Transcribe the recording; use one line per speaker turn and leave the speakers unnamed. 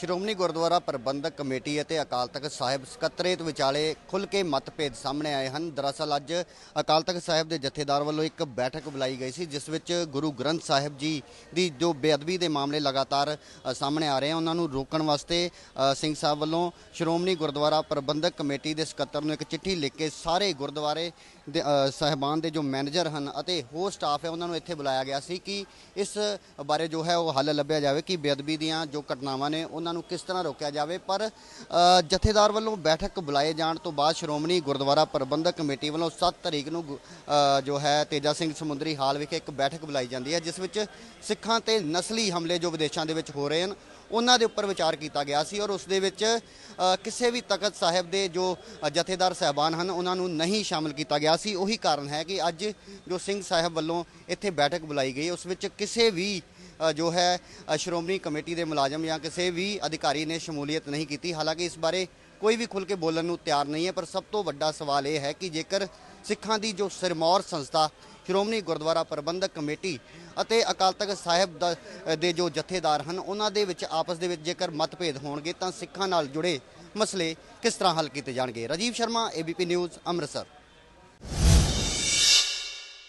ਸ਼੍ਰੋਮਣੀ ਗੁਰਦੁਆਰਾ ਪ੍ਰਬੰਧਕ committee ਅਤੇ ਅਕਾਲ ਤਖਤ ਸਾਹਿਬ ਸਕੱਤਰੇਤ ਵਿਚਾਲੇ ਖੁੱਲ ਕੇ ਮਤਭੇਦ ਸਾਹਮਣੇ ਆਏ ਹਨ। ਦਰਅਸਲ ਅੱਜ ਅਕਾਲ ਤਖਤ ਸਾਹਿਬ ਦੇ ਜਥੇਦਾਰ ਵੱਲੋਂ ਇੱਕ ਬੈਠਕ ਬੁਲਾਈ ਗਈ ਸੀ ਜਿਸ ਵਿੱਚ ਗੁਰੂ ਗ੍ਰੰਥ ਸਾਹਿਬ ਜੀ ਦੀ ਜੋ ਬੇਅਦਬੀ ਦੇ ਮਾਮਲੇ ਲਗਾਤਾਰ ਸਾਹਮਣੇ ਆ ਰਹੇ ਹਨ ਉਹਨਾਂ ਨੂੰ ਰੋਕਣ ਵਾਸਤੇ ਸਿੰਘ ਸਾਹਿਬ ਵੱਲੋਂ ਸ਼੍ਰੋਮਣੀ ਗੁਰਦੁਆਰਾ ਪ੍ਰਬੰਧਕ ਕਮੇਟੀ ਦੇ ਸਕੱਤਰ ਨੂੰ ਇੱਕ ਚਿੱਠੀ ਲਿਖ ਕੇ ਸਾਰੇ ਗੁਰਦੁਆਰੇ ਦੇ ਅ, ਸਾਹਿਬਾਨ ਦੇ ਜੋ ਮੈਨੇਜਰ ਹਨ ਅਤੇ ਹੋਰ ਸਟਾਫ ਹੈ ਉਹਨਾਂ ਨੂੰ ਇੱਥੇ ਬੁਲਾਇਆ ਗਿਆ ਸੀ ਕਿ ਇਸ ਬਾਰੇ ਜੋ ਹੈ ਉਹ ਹੱਲ ਲੱਭਿਆ ਜਾਵੇ ਕਿ ਬੇਅਦਬੀ ਦੀਆਂ ਜੋ ਘਟਨਾਵਾਂ ਨੇ ਉਹਨਾਂ ਨੂੰ ਕਿਸ ਤਰ੍ਹਾਂ ਰੋਕਿਆ ਜਾਵੇ, ਪਰ ਜਥੇਦਾਰ ਵੱਲੋਂ ਬੈਠਕ ਬੁਲਾਏ ਜਾਣ ਤੋਂ ਬਾਅਦ ਸ਼੍ਰੋਮਣੀ ਗੁਰਦੁਆਰਾ ਪ੍ਰਬੰਧਕ ਕਮੇਟੀ ਵੱਲੋਂ 7 ਤਰੀਕ ਨੂੰ ਜੋ ਹੈ ਤੇਜਾ ਸਿੰਘ ਸਮੁੰਦਰੀ ਹਾਲ ਵਿਖੇ ਇੱਕ ਬੈਠਕ ਬੁਲਾਈ ਜਾਂਦੀ ਹੈ, ਜਿਸ ਵਿੱਚ ਸਿੱਖਾਂ ਤੇ ਨਸਲੀ ਹਮਲੇ ਜੋ ਵਿਦੇਸ਼ਾਂ ਦੇ ਵਿੱਚ ਹੋ ਰਹੇ ਹਨ, ਉਹਨਾਂ ਦੇ ਉੱਪਰ ਵਿਚਾਰ ਕੀਤਾ ਗਿਆ ਸੀ ਔਰ ਉਸ ਦੇ ਵਿੱਚ ਕਿਸੇ ਵੀ ਤਖਤ ਸਾਹਿਬ ਦੇ ਜੋ ਜਥੇਦਾਰ ਸਹਿਬਾਨ ਹਨ, ਉਹਨਾਂ ਨੂੰ ਨਹੀਂ ਸ਼ਾਮਲ ਕੀਤਾ ਗਿਆ ਸੀ। ਉਹੀ ਕਾਰਨ ਹੈ ਕਿ ਅੱਜ ਜੋ ਸਿੰਘ ਸਾਹਿਬ ਵੱਲੋਂ ਇੱਥੇ ਬੈਠਕ ਬੁਲਾਈ ਗਈ, ਉਸ ਵਿੱਚ ਕਿਸੇ ਵੀ ਜੋ ਹੈ ਸ਼੍ਰੋਮਣੀ ਕਮੇਟੀ ਦੇ ਮੁਲਾਜ਼ਮ ਜਾਂ ਕਿਸੇ ਵੀ ਅਧਿਕਾਰੀ ਨੇ ਸ਼ਮੂਲੀਅਤ ਨਹੀਂ ਕੀਤੀ। ਹਾਲਾਂਕਿ ਇਸ ਬਾਰੇ ਕੋਈ ਵੀ ਖੁੱਲ ਕੇ ਬੋਲਣ ਨੂੰ ਤਿਆਰ ਨਹੀਂ ਹੈ, ਪਰ ਸਭ ਤੋਂ ਵੱਡਾ ਸਵਾਲ ਇਹ ਹੈ ਕਿ ਜੇਕਰ ਸਿੱਖਾਂ ਦੀ ਜੋ ਸਿਰਮੌਰ ਸੰਸਥਾ, ਸ਼੍ਰੋਮਣੀ ਗੁਰਦੁਆਰਾ ਪ੍ਰਬੰਧਕ ਕਮੇਟੀ ਅਤੇ ਅਕਾਲ ਤਖਤ ਸਾਹਿਬ ਦਾ ਦੇ ਜੋ ਜਥੇਦਾਰ ਹਨ, ਉਹਨਾਂ ਦੇ ਵਿੱਚ ਆਪਸ ਦੇ ਵਿੱਚ ਜੇਕਰ ਮਤਭੇਦ ਹੋਣਗੇ ਤਾਂ ਸਿੱਖਾਂ ਨਾਲ ਜੁੜੇ ਮਸਲੇ ਕਿਸ ਤਰ੍ਹਾਂ ਹੱਲ ਕੀਤੇ ਜਾਣਗੇ? Rajiv Sharma ABP news Amritsar.